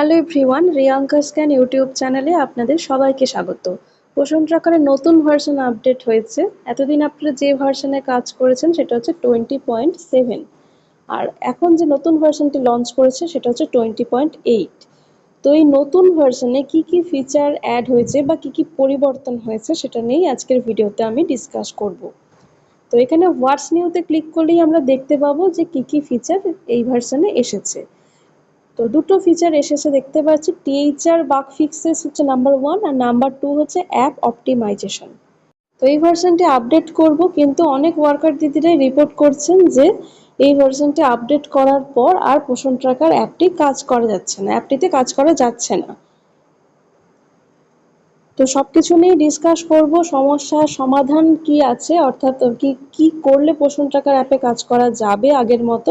Hello everyone Riyanka scan YouTube চ্যানেলে আপনাদের সবাইকে স্বাগত। পোষণ ট্রাকারের নতুন ভার্সন আপডেট হয়েছে। এতদিন আপনারা যে ভার্সনে কাজ করেছেন, সেটা হচ্ছে টোয়েন্টি পয়েন্ট সেভেন আর এখন যে নতুন ভার্সনটি লঞ্চ করেছে, সেটা হচ্ছে টোয়েন্টি পয়েন্ট এইট তো এই নতুন ভার্সনে কি কি ফিচার অ্যাড হয়েছে বা কি কি পরিবর্তন হয়েছে, সেটা নিয়েই আজকের ভিডিওতে আমি ডিসকাস করব। তো এখানে হোয়াটস নিউতে ক্লিক করলেই আমরা দেখতে পাবো যে কি কি ফিচার এই ভার্সনে এসেছে। তো দুটো ফিচার এসেছে দেখতে পাচ্ছি। টিএইচআর বাগ ফিক্সেস হচ্ছে নাম্বার ওয়ান আর নাম্বার টু হচ্ছে অ্যাপ অপটিমাইজেশন তো এই ভার্সনটি আপডেট করব, কিন্তু অনেক ওয়ার্কার দিদিরাই রিপোর্ট করছেন যে এই ভার্সনটি আপডেট করার পর আর পোষণ ট্রাকার অ্যাপটি কাজ করা যাচ্ছে না অ্যাপটিতে কাজ করা যাচ্ছে না। তো সবকিছু নিয়ে ডিসকাস করব সমস্যার সমাধান কি আছে, অর্থাৎ কি কি করলে পোষণ ট্রাকার অ্যাপে কাজ করা যাবে আগের মতো।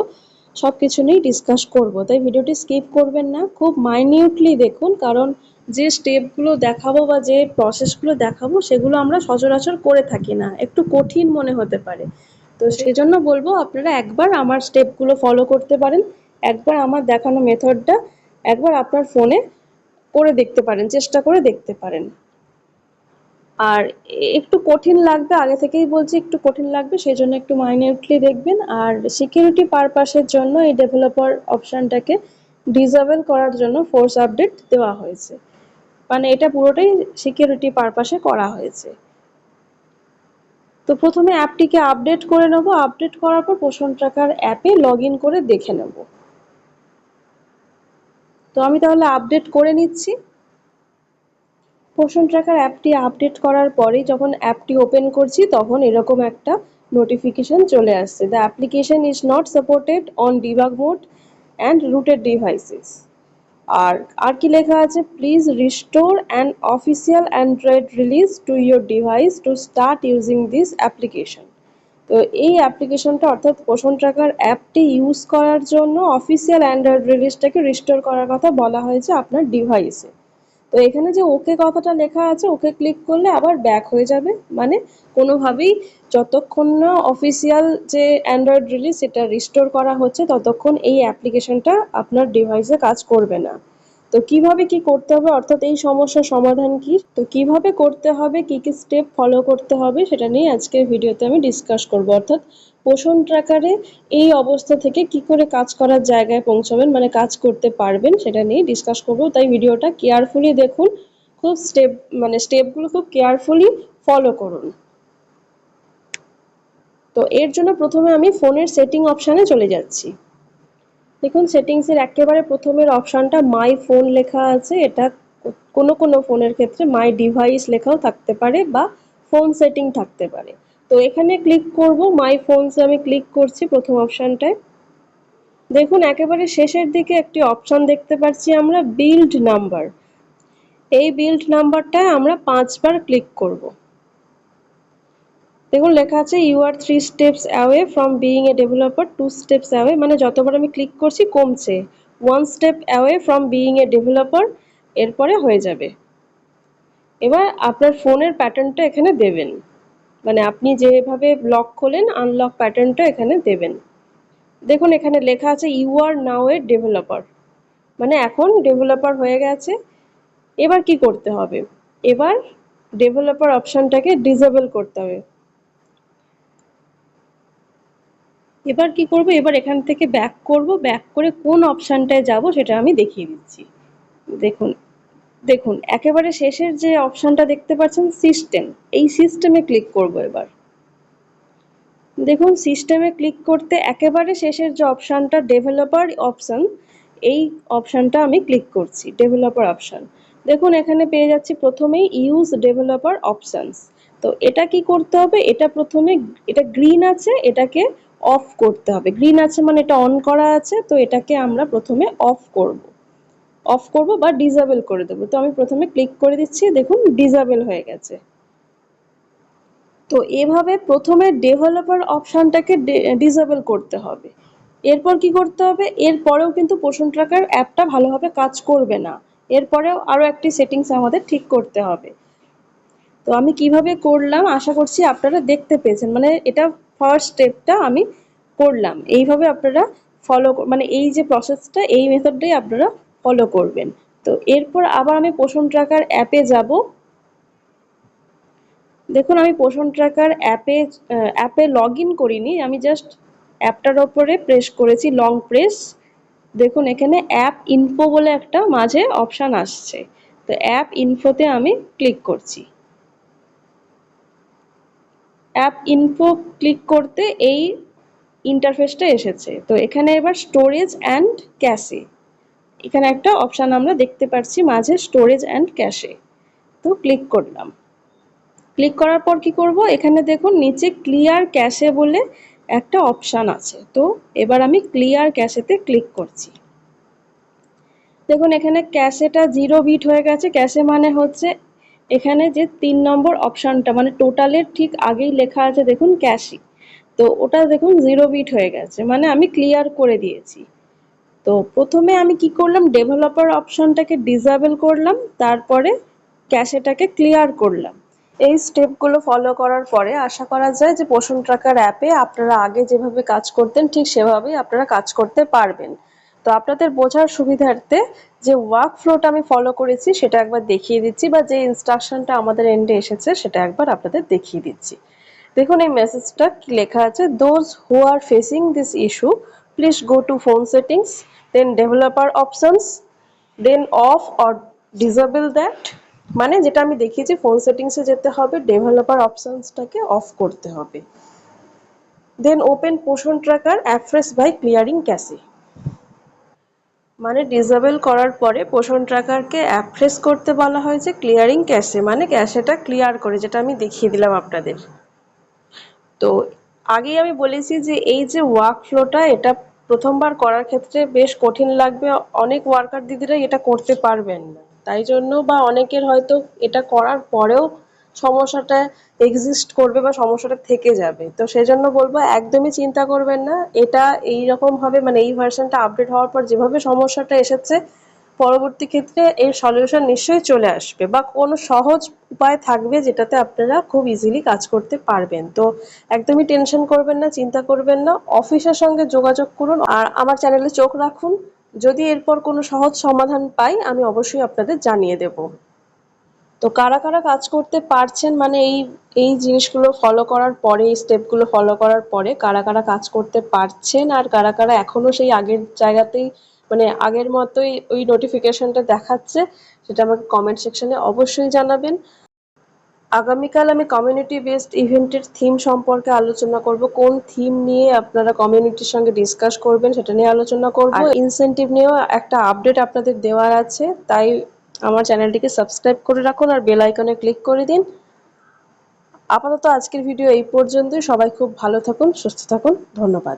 সব কিছু নিয়েই ডিসকাস করব। তাই ভিডিওটি স্কিপ করবেন না। খুব মাইনিউটলি দেখুন, কারণ যে স্টেপগুলো দেখাবো বা যে প্রসেসগুলো দেখাবো, সেগুলো আমরা সচরাচর করে থাকি না। একটু কঠিন মনে হতে পারে। তো সেই জন্য বলব, আপনারা একবার আমার স্টেপগুলো ফলো করতে পারেন। একবার আমার দেখানো মেথডটা একবার আপনার ফোনে করে দেখতে পারেন, চেষ্টা করে দেখতে পারেন। আর একটু কঠিন লাগবে, আগে থেকেই বলছি একটু কঠিন লাগবে সেই জন্য একটু মাইনিউটলি দেখবেন। আর সিকিউরিটি পারপাসের জন্য এই ডেভেলপার অপশানটাকে ডিসেবল করার জন্য ফোর্স আপডেট দেওয়া হয়েছে। মানে এটা পুরোটাই সিকিউরিটি পারপাসে করা হয়েছে। তো প্রথমে অ্যাপটিকে আপডেট করে নেব। আপডেট করার পর পোষণ ট্রাকার অ্যাপে লগ করে দেখে নেব। তো আমি তাহলে আপডেট করে নিচ্ছি। পোষণ ট্র্যাকার অ্যাপটি আপডেট করার পরেই যখন অ্যাপটি ওপেন করছি, তখন এরকম একটা নোটিফিকেশন চলে আসছে। The application is not supported on debug mode and rooted devices আর আর কি লেখা আছে? Please restore an official Android release to your device to start using this application তো এই অ্যাপ্লিকেশনটা অর্থাৎ পোষণ ট্র্যাকার অ্যাপটি ইউজ করার জন্য অফিসিয়াল অ্যান্ড্রয়েড রিলিজটাকে রিস্টোর করার কথা বলা হয়েছে আপনার ডিভাইসে তো এখানে যে ওকে কথাটা লেখা আছে, ওকে ক্লিক করলে আবার ব্যাক হয়ে যাবে। মানে কোনোভাবেই যতক্ষণ না অফিসিয়াল যে অ্যান্ড্রয়েড রিলিজ সেটা রিস্টোর করা হচ্ছে, ততক্ষণ এই অ্যাপ্লিকেশনটা আপনার ডিভাইসে কাজ করবে না। তো কীভাবে কি করতে হবে, অর্থাৎ এই সমস্যার সমাধান কি? তো কীভাবে করতে হবে, কি কি স্টেপ ফলো করতে হবে, সেটা নিয়ে আজকের ভিডিওতে আমি ডিসকাস করব। অর্থাৎ পোষণ ট্র্যাকারে এই অবস্থা থেকে কি করে কাজ করার জায়গায় পৌঁছাবেন মানে কাজ করতে পারবেন সেটা নিয়ে ডিসকাস করব। তাই ভিডিওটা কেয়ারফুলি দেখুন, খুব স্টেপ মানে স্টেপগুলো খুব কেয়ারফুলি ফলো করুন। তো এর জন্য প্রথমে আমি ফোনের সেটিং অপশানে চলে যাচ্ছি। দেখুন সেটিংসের একেবারে প্রথমের অপশানটা মাই ফোন লেখা আছে। এটা কোনো কোনো ফোনের ক্ষেত্রে মাই ডিভাইস লেখাও থাকতে পারে বা ফোন সেটিং থাকতে পারে। তো এখানে ক্লিক করব মাই ফোনসে আমি ক্লিক করছি প্রথম অপশানটায় দেখুন, একেবারে শেষের দিকে একটি অপশান দেখতে পাচ্ছি আমরা বিল্ড নাম্বার এই বিল্ড নাম্বারটায় আমরা পাঁচবার ক্লিক করব। দেখুন, লেখা আছে you are three steps away from being a developer two steps away মানে যতবার আমি ক্লিক করছি কমছে। One step away from being a developer এরপরে হয়ে যাবে। এবার আপনার ফোনের প্যাটার্নটা এখানে দেবেন। মানে আপনি যেভাবে লক খোলেন আনলক প্যাটার্নটা এখানে দেবেন। দেখুন, এখানে লেখা আছে you R now A developer মানে এখন ডেভেলপার হয়ে গেছে। এবার কি করতে হবে? এবার ডেভেলপার অপশানটাকে ডিসেবল করতে হবে। এবার কি করব? এবার এখান থেকে ব্যাক করব। ব্যাক করে কোন অপশানটায় যাব সেটা আমি দেখিয়ে দিচ্ছি। দেখুন দেখুন, একেবারে শেষের যে অপশানটা দেখতে পাচ্ছেন সিস্টেম এই সিস্টেমে ক্লিক করব এবার। দেখুন সিস্টেমে ক্লিক করতে একেবারে শেষের যে অপশানটা ডেভেলপার অপশান এই অপশানটা আমি ক্লিক করছি ডেভেলপার অপশান দেখুন, এখানে পেয়ে যাচ্ছি প্রথমেই ইউজ ডেভেলপার অপশানস তো এটা কি করতে হবে? এটা প্রথমে, এটা গ্রিন আছে, এটাকে অফ করতে হবে। গ্রিন আছে মানে এটা অন করা আছে, তো এটাকে আমরা প্রথমে অফ করব। অফ করব বা ডিজেবল করে দেবো। তো আমি প্রথমে ক্লিক করে দিচ্ছি, দেখুন ডিজেবল হয়ে গেছে। তো এভাবে প্রথমে ডেভেলপার অপশানটাকে ডিজেবল করতে হবে। এরপর কি করতে হবে? এরপরেও কিন্তু পোষণ ট্রাকার অ্যাপটা ভালোভাবে কাজ করবে না। এরপরেও আরও একটি সেটিংস আমাদের ঠিক করতে হবে। তো আমি কীভাবে করলাম? আশা করছি আপনারা দেখতে পেয়েছেন। মানে এটা ফার্স্ট স্টেপটা আমি করলাম। এইভাবে আপনারা ফলো মানে এই যে প্রসেসটা এই মেথডটাই আপনারা ফলো করবেন। তো এরপর আবার আমি পোষণ ট্র্যাকার অ্যাপে যাব। দেখুন, আমি পোষণ ট্র্যাকার অ্যাপে অ্যাপে লগ করিনি, আমি জাস্ট অ্যাপটার ওপরে প্রেস করেছি লং প্রেস দেখুন, এখানে অ্যাপ ইনফো বলে একটা মাঝে অপশান আসছে। তো অ্যাপ ইনফোতে আমি ক্লিক করছি। অ্যাপ ইনফো ক্লিক করতে এই ইন্টারফেসটা এসেছে। তো এখানে এবার স্টোরেজ অ্যান্ড ক্যাশে এখানে একটা অপশান আমরা দেখতে পাচ্ছি মাঝে স্টোরেজ অ্যান্ড ক্যাশে তো ক্লিক করলাম। ক্লিক করার পর কি করব? এখানে দেখুন, নিচে ক্লিয়ার ক্যাশে বলে একটা অপশান আছে। তো এবার আমি ক্লিয়ার ক্যাশেতে ক্লিক করছি। দেখুন, এখানে ক্যাশেটা জিরো বিট হয়ে গেছে। ক্যাশে মানে হচ্ছে এখানে যে তিন নম্বর অপশানটা মানে টোটালের ঠিক আগেই লেখা আছে, দেখুন ক্যাশি তো ওটা দেখুন জিরো বিট হয়ে গেছে। মানে আমি ক্লিয়ার করে দিয়েছি। তো প্রথমে আমি কি করলাম? ডেভেলপার অপশনটাকে ডিসেবল করলাম, তারপরে ক্যাশেটাকে ক্লিয়ার করলাম। এই স্টেপগুলো ফলো করার পরে আশা করা যায় যে পোষণ ট্রাকার অ্যাপে আপনারা আগে যেভাবে কাজ করতেন, ঠিক সেভাবেই আপনারা কাজ করতে পারবেন। তো আপনাদের বোঝার সুবিধার্থে যে ওয়ার্ক ফ্লোটা আমি ফলো করেছি, সেটা একবার দেখিয়ে দিচ্ছি বা যে ইনস্ট্রাকশনটা আমাদের এন্ডে এসেছে, সেটা একবার আপনাদের দেখিয়ে দিচ্ছি। দেখুন, এই মেসেজটা কি লেখা আছে? Those who are facing this issue please go to phone settings then developer options then off or disable that মানে যেটা আমি দেখিয়েছি ফোন সেটিংসে যেতে হবে ডেভেলপার অপশনসটাকে অফ করতে হবে। Then open Poshan tracker afresh by clearing cache মানে ডিসেবল করার পরে পোষণ ট্র্যাকারকে অ্যাপ্রেস করতে বলা হয়েছে ক্লিয়ারিং ক্যাশে মানে ক্যাশেটা ক্লিয়ার করে, যেটা আমি দেখিয়ে দিলাম আপনাদের। তো আগেই আমি বলেছি যে এই যে ওয়ার্ক ফ্লোটা এটা প্রথমবার করার ক্ষেত্রে বেশ কঠিন লাগবে। অনেক ওয়ার্কার দিদিরাই এটা করতে পারবেন। না তাই জন্য বা অনেকের হয়তো এটা করার পরেও সমস্যাটা এক্সিস্ট করবে বা সমস্যাটা থেকে যাবে। তো সেই জন্য বলব, একদমই চিন্তা করবেন না। এটা এই রকমভাবে মানে এই ভার্সনটা আপডেট হওয়ার পর যেভাবে সমস্যাটা এসেছে পরবর্তী ক্ষেত্রে এর সলিউশন নিশ্চয়ই চলে আসবে বা কোনো সহজ উপায় থাকবে যেটাতে আপনারা খুব ইজিলি কাজ করতে পারবেন। তো একদমই টেনশন করবেন না, চিন্তা করবেন না। অফিসের সঙ্গে যোগাযোগ করুন আর আমার চ্যানেলে চোখ রাখুন। যদি এরপর কোনো সহজ সমাধান পাই, আমি অবশ্যই আপনাদের জানিয়ে দেব। তো কারা কারা কাজ করতে পারছেন মানে এই এই জিনিসগুলো ফলো করার পরে, এই স্টেপগুলো ফলো করার পরে কারা কারা কাজ করতে পারছেন আর কারা কারা এখনও সেই আগের জায়গাতেই মানে আগের মতোই ওই নোটিফিকেশনটা দেখাচ্ছে সেটা আমাকে কমেন্ট সেকশনে অবশ্যই জানাবেন। আগামীকাল আমি কমিউনিটি বেসড ইভেন্টের থিম সম্পর্কে আলোচনা করব কোন থিম নিয়ে আপনারা কমিউনিটির সঙ্গে ডিসকাস করবেন সেটা নিয়ে আলোচনা করব। আর ইনসেন্টিভ নিয়েও একটা আপডেট আপনাদের দেওয়ার আছে তাই আমার চ্যানেলটিকে সাবস্ক্রাইব করে রাখুন আর বেল আইকনে ক্লিক করে দিন। আপাতত আজকের ভিডিও এই পর্যন্তই সবাই খুব ভালো থাকুন সুস্থ থাকুন ধন্যবাদ।